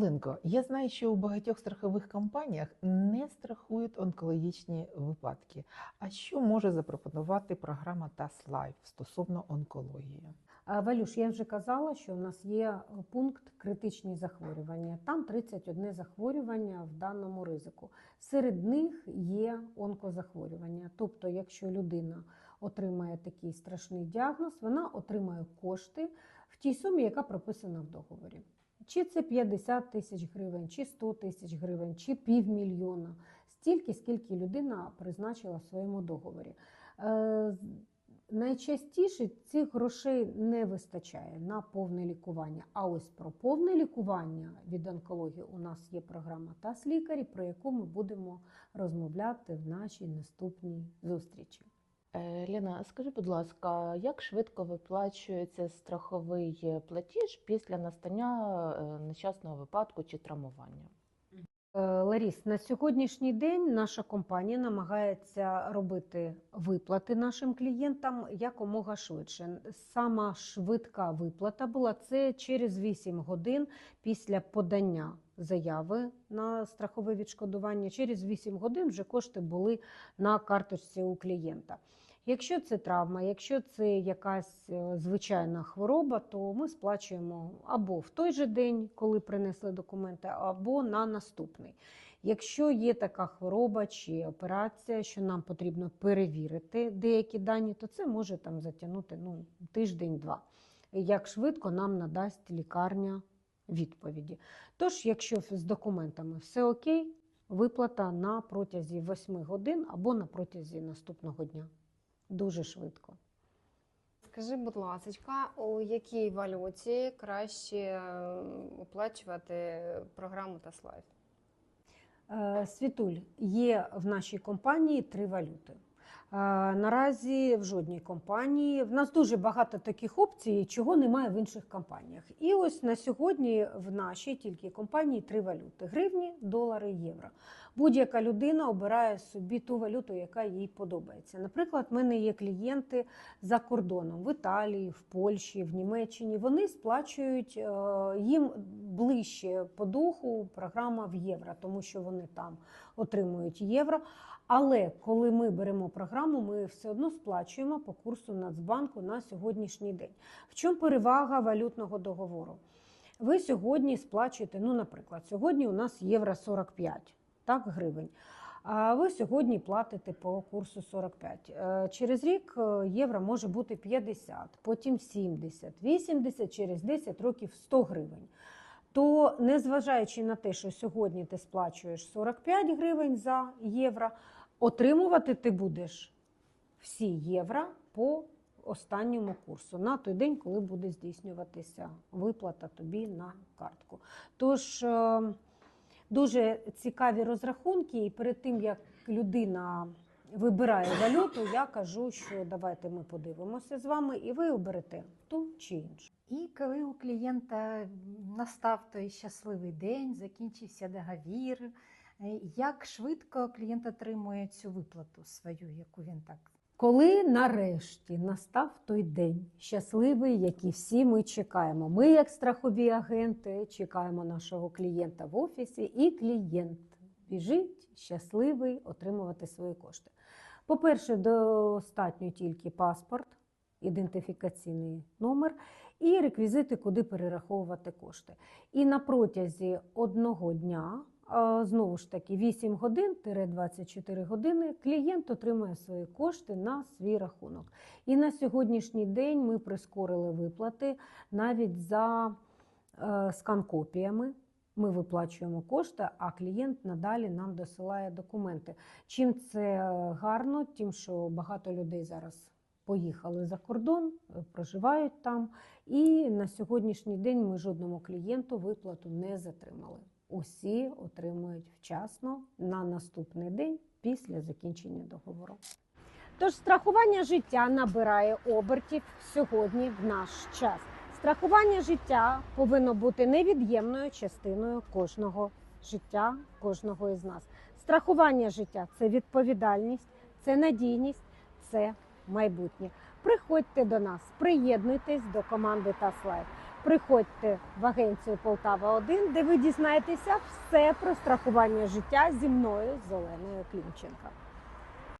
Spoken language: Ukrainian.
Оленко, я знаю, що у багатьох страхових компаніях не страхують онкологічні випадки. А що може запропонувати програма Life стосовно онкології? Валюш, я вже казала, що у нас є е, пункт критичні захворювання. Там 31 захворювання в даному ризику. Серед них є онкозахворювання. Тобто, якщо людина отримає такий страшний діагноз, вона отримає кошти в тій сумі, яка прописана в договорі. Чи це 50 тисяч гривень, чи 100 тисяч гривень, чи півмільйона, стільки, скільки людина призначила в своєму договорі. Е, Найчастіше цих грошей не вистачає на повне лікування. А ось про повне лікування від онкології у нас є програма ТАС лікарі, про яку ми будемо розмовляти в нашій наступній зустрічі. Е, Ліна, скажи, будь ласка, як швидко виплачується страховий платіж після настання е, нещасного випадку чи травмування? Е, Ларіс, на сьогоднішній день наша компанія намагається робити виплати нашим клієнтам якомога швидше. Сама швидка виплата була це через 8 годин після подання заяви на страхове відшкодування. Через 8 годин вже кошти були на карточці у клієнта. Якщо це травма, якщо це якась е, звичайна хвороба, то ми сплачуємо або в той же день, коли принесли документи, або на наступний. Якщо є така хвороба чи операція, що нам потрібно перевірити деякі дані, то це може там затягнути ну, тиждень-два. Як швидко нам надасть лікарня відповіді. Тож, якщо з документами все окей, виплата на протязі 8 годин або на протязі наступного дня. Дуже швидко. Скажи, будь ласка, у якій валюті краще е, оплачувати програму Таслайф? Е, Світуль, є в нашій компанії три валюти. Наразі в жодній компанії в нас дуже багато таких опцій, чого немає в інших компаніях. І ось на сьогодні в нашій тільки компанії три валюти: гривні, долари, євро. Будь-яка людина обирає собі ту валюту, яка їй подобається. Наприклад, в мене є клієнти за кордоном в Італії, в Польщі, в Німеччині. Вони сплачують е, їм ближче по духу програма в євро, тому що вони там отримують євро. Але коли ми беремо програму, ми все одно сплачуємо по курсу Нацбанку на сьогоднішній день. В чому перевага валютного договору? Ви сьогодні сплачуєте, ну, наприклад, сьогодні у нас євро 45 так, гривень. А ви сьогодні платите по курсу 45. Е, Через рік е, євро може бути 50, потім 70, 80, через 10 років 100 гривень. То, незважаючи на те, що сьогодні ти сплачуєш 45 гривень за євро, отримувати ти будеш всі євро по останньому курсу на той день, коли буде здійснюватися виплата тобі на картку. Тож е, дуже цікаві розрахунки, і перед тим як людина вибирає валюту, я кажу, що давайте ми подивимося з вами, і ви оберете ту чи іншу. І коли у клієнта настав той щасливий день, закінчився договір, е, як швидко клієнт отримує цю виплату свою, яку він так Коли нарешті настав той день, щасливий, який всі ми чекаємо. Ми, як страхові агенти, чекаємо нашого клієнта в офісі, і клієнт біжить щасливий отримувати свої кошти. По-перше, достатньо тільки паспорт, ідентифікаційний номер і реквізити, куди перераховувати кошти. І на протязі одного дня Знову ж таки, 8 годин 24 години клієнт отримує свої кошти на свій рахунок. І на сьогоднішній день ми прискорили виплати навіть за е, скан-копіями. Ми виплачуємо кошти, а клієнт надалі нам досилає документи. Чим це гарно, тим, що багато людей зараз поїхали за кордон, е, проживають там. І на сьогоднішній день ми жодному клієнту виплату не затримали усі отримують вчасно на наступний день після закінчення договору. Тож страхування життя набирає обертів сьогодні в наш час. Страхування життя повинно бути невід'ємною частиною кожного життя, кожного із нас. Страхування життя це відповідальність, це надійність, це майбутнє. Приходьте до нас, приєднуйтесь до команди Таслайф. приходьте в агенцію Полтава 1 де ви дізнаєтеся все про страхування життя зі мною з Оленою Клімченко.